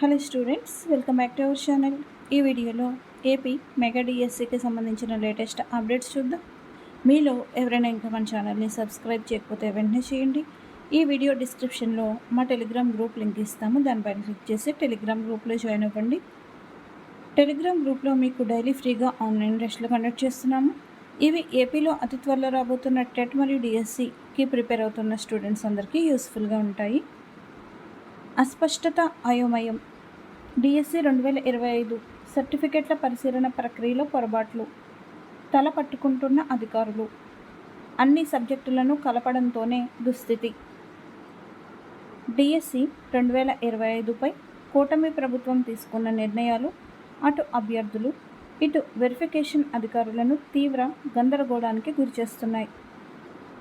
Hello students welcome back to our channel. ఈ వీడియోలో AP mega డిఎస్సికి సంబంధించిన లేటెస్ట్ అప్డేట్స్ చూద్దాం. మీలో ఎవరైనా ఇంకా మన ఛానల్ని సబ్స్క్రైబ్ చేయకపోతే వెంటనే చేయండి. ఈ వీడియో డిస్క్రిప్షన్లో మా టెలిగ్రామ్ గ్రూప్ లింక్ ఇస్తాము. దానిపైన క్లిక్ చేసి టెలిగ్రామ్ గ్రూప్లో జాయిన్ అవ్వండి. టెలిగ్రామ్ గ్రూప్లో మీకు డైలీ ఫ్రీగా ఆన్లైన్ టెస్ట్లు కండక్ట్ చేస్తున్నాము. ఇవి ఏపీలో అతి త్వరలో రాబోతున్న టెట్ మరియు డిఎస్సికి ప్రిపేర్ అవుతున్న స్టూడెంట్స్ అందరికీ యూస్ఫుల్గా ఉంటాయి. అస్పష్టత అయోమయం డిఎస్సి రెండు వేల ఇరవై ఐదు సర్టిఫికెట్ల పరిశీలన ప్రక్రియలో పొరపాట్లు. తల పట్టుకుంటున్న అధికారులు. అన్ని సబ్జెక్టులను కలపడంతోనే దుస్థితి. డిఎస్సి రెండు వేల ఇరవై ఐదుపై కూటమి ప్రభుత్వం తీసుకున్న నిర్ణయాలు అటు అభ్యర్థులు ఇటు వెరిఫికేషన్ అధికారులను తీవ్ర గందరగోళానికి గురిచేస్తున్నాయి.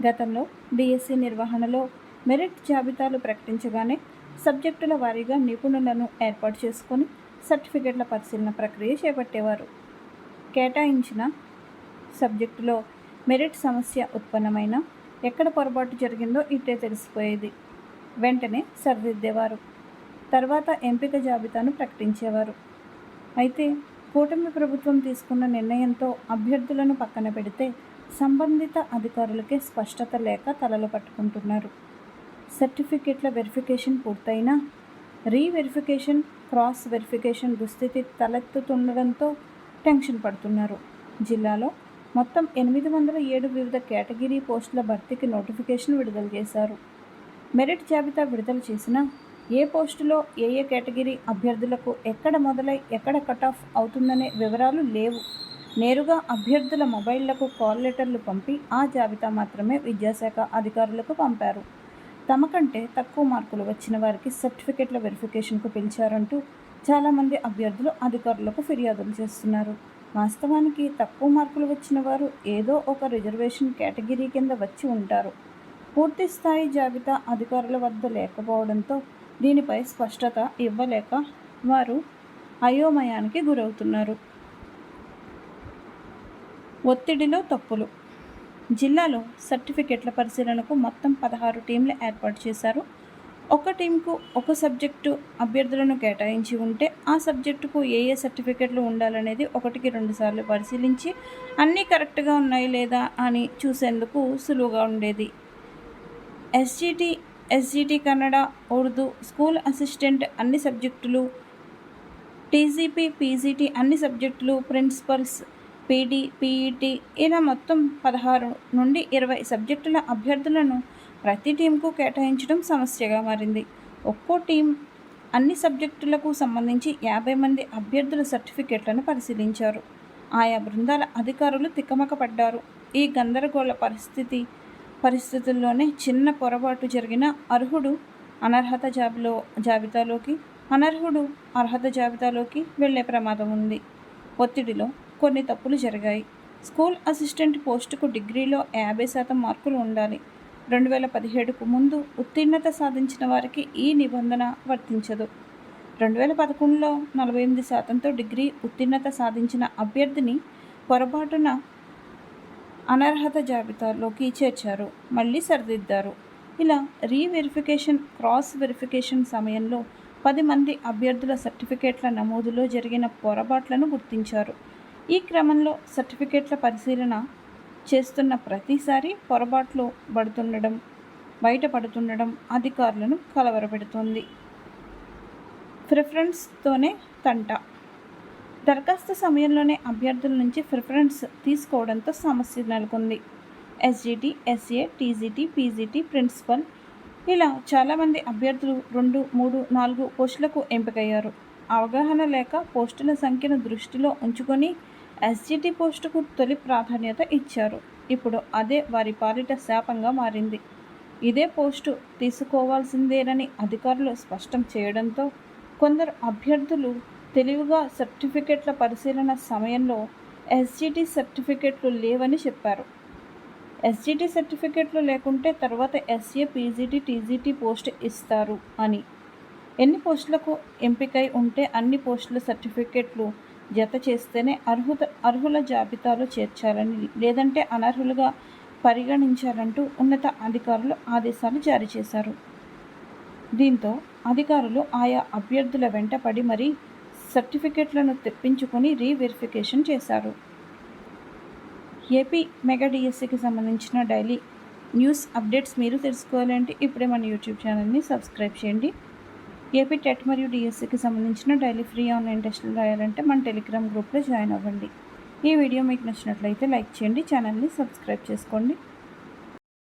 గతంలో డిఎస్సి నిర్వహణలో మెరిట్ జాబితాలు ప్రకటించగానే సబ్జెక్టుల వారీగా నిపుణులను ఏర్పాటు చేసుకొని సర్టిఫికెట్ల పరిశీలన ప్రక్రియ చేపట్టేవారు. కేటాయించిన సబ్జెక్టులో మెరిట్ సమస్య ఉత్పన్నమైన ఎక్కడ పొరపాటు జరిగిందో ఇట్టే తెలిసిపోయేది. వెంటనే సరిదిద్దేవారు. తర్వాత ఎంపిక జాబితాను ప్రకటించేవారు. అయితే కూటమి ప్రభుత్వం తీసుకున్న నిర్ణయంతో అభ్యర్థులను పక్కన పెడితే సంబంధిత అధికారులకే స్పష్టత లేక తలలు పట్టుకుంటున్నారు. సర్టిఫికేట్ల వెరిఫికేషన్ పూర్తయినా రీవెరిఫికేషన్ క్రాస్ వెరిఫికేషన్ దుస్థితి తలెత్తుతుండడంతో టెన్షన్ పడుతున్నారు. జిల్లాలో మొత్తం ఎనిమిది వందల ఏడు వివిధ కేటగిరీ పోస్టుల భర్తీకి నోటిఫికేషన్ విడుదల చేశారు. మెరిట్ జాబితా విడుదల చేసిన ఏ పోస్టులో ఏ ఏ కేటగిరీ అభ్యర్థులకు ఎక్కడ మొదలై ఎక్కడ కట్ ఆఫ్ అవుతుందనే వివరాలు లేవు. నేరుగా అభ్యర్థుల మొబైళ్ళకు కాల్ లెటర్లు పంపి ఆ జాబితా మాత్రమే విద్యాశాఖ అధికారులకు పంపారు. తమ కంటే తక్కువ మార్కులు వచ్చిన వారికి సర్టిఫికెట్ల వెరిఫికేషన్కు పిలిచారంటూ చాలామంది అభ్యర్థులు అధికారులకు ఫిర్యాదులు చేస్తున్నారు. వాస్తవానికి తక్కువ మార్కులు వచ్చిన వారు ఏదో ఒక రిజర్వేషన్ కేటగిరీ కింద వచ్చి ఉంటారు. పూర్తి స్థాయి జాబితా అధికారుల వద్ద లేకపోవడంతో దీనిపై స్పష్టత ఇవ్వలేక వారు అయోమయానికి గురవుతున్నారు. ఒత్తిడిలో తప్పులు జిల్లాలో సర్టిఫికెట్ల పరిశీలనకు మొత్తం పదహారు టీంలు ఏర్పాటు చేశారు. ఒక టీంకు ఒక సబ్జెక్టు అభ్యర్థులను కేటాయించి ఉంటే ఆ సబ్జెక్టుకు ఏ ఏ సర్టిఫికెట్లు ఉండాలనేది ఒకటికి రెండు సార్లు పరిశీలించి అన్నీ కరెక్ట్గా ఉన్నాయి లేదా అని చూసేందుకు సులువుగా ఉండేది. SGT SGT Kannada Urdu school assistant అన్ని సబ్జెక్టులు టీజీపీ పీజీటీ అన్ని సబ్జెక్టులు ప్రిన్సిపల్స్ పీడీ పీఈటీ ఇలా మొత్తం పదహారు నుండి ఇరవై సబ్జెక్టుల అభ్యర్థులను ప్రతి టీంకు కేటాయించడం సమస్యగా మారింది. ఒక్కో టీం అన్ని సబ్జెక్టులకు సంబంధించి యాభై మంది అభ్యర్థుల సర్టిఫికెట్లను పరిశీలించారు. ఆయా బృందాల అధికారులు తికమకపడ్డారు. ఈ గందరగోళ పరిస్థితి పరిస్థితుల్లోనే చిన్న పొరపాటు జరిగిన అర్హుడు అనర్హత జాబిలో జాబితాలోకి అనర్హుడు అర్హత జాబితాలోకి వెళ్ళే ప్రమాదం ఉంది. ఒత్తిడిలో కొన్ని తప్పులు జరిగాయి. స్కూల్ అసిస్టెంట్ పోస్టుకు డిగ్రీలో యాభై శాతం మార్కులు ఉండాలి. రెండు వేల పదిహేడుకు ముందు ఉత్తీర్ణత సాధించిన వారికి ఈ నిబంధన వర్తించదు. రెండు వేల పదకొండులో నలభై ఎనిమిది శాతంతో డిగ్రీ ఉత్తీర్ణత సాధించిన అభ్యర్థిని పొరపాటున అనర్హత జాబితాలోకి చేర్చారు. మళ్ళీ సరిదిద్దారు. ఇలా రీవెరిఫికేషన్ క్రాస్ వెరిఫికేషన్ సమయంలో పది మంది అభ్యర్థుల సర్టిఫికేట్ల నమోదులో జరిగిన పొరపాట్లను గుర్తించారు. ఈ క్రమంలో సర్టిఫికేట్ల పరిశీలన చేస్తున్న ప్రతిసారి పొరపాట్లు పడుతుండడం బయటపడుతుండడం అధికారులను కలవరపెడుతుంది. ప్రిఫరెన్స్తోనే తంట. దరఖాస్తు సమయంలోనే అభ్యర్థుల నుంచి ప్రిఫరెన్స్ తీసుకోవడంతో సమస్య నెలకొంది. SGT SA TGT PGT principal ఇలా చాలామంది అభ్యర్థులు రెండు మూడు నాలుగు పోస్టులకు ఎంపికయ్యారు. అవగాహన లేక పోస్టుల సంఖ్యను దృష్టిలో ఉంచుకొని ఎస్జిటి పోస్టుకు తొలి ప్రాధాన్యత ఇచ్చారు. ఇప్పుడు అదే వారి పాలిట శాపంగా మారింది. ఇదే పోస్టు తీసుకోవాల్సిందేనని అధికారులు స్పష్టం చేయడంతో కొందరు అభ్యర్థులు తెలివిగా సర్టిఫికెట్ల పరిశీలన సమయంలో ఎస్జిటి సర్టిఫికెట్లు లేవని చెప్పారు. ఎస్జిటి సర్టిఫికెట్లు లేకుంటే తర్వాత ఎస్ఏ పీజీటీ టీజీటీ పోస్ట్ ఇస్తారు అని. ఎన్ని పోస్టులకు ఎంపికై ఉంటే అన్ని పోస్టుల సర్టిఫికెట్లు జత చేస్తేనే అర్హుత అర్హుల జాబితాలో చేర్చాలని లేదంటే అనర్హులుగా పరిగణించాలంటూ ఉన్నత అధికారులు ఆదేశాలు జారీ చేశారు. దీంతో అధికారులు ఆయా అభ్యర్థుల వెంటపడి మరీ సర్టిఫికెట్లను తెప్పించుకొని రీవెరిఫికేషన్ చేశారు. ఏపీ మెగా డిఎస్సికి సంబంధించిన డైలీ న్యూస్ అప్డేట్స్ మీరు తెలుసుకోవాలంటే ఇప్పుడే మన యూట్యూబ్ ఛానల్ని సబ్స్క్రైబ్ చేయండి. ఏపీ టెట్ మరియు డిఎస్సికి సంబంధించిన డైలీ ఫ్రీ ఆన్లైన్ టెస్టులు రాయాలంటే మన టెలిగ్రామ్ గ్రూప్లో జాయిన్ అవ్వండి. ఈ వీడియో మీకు నచ్చినట్లయితే లైక్ చేయండి ఛానల్ని సబ్స్క్రైబ్ చేసుకోండి.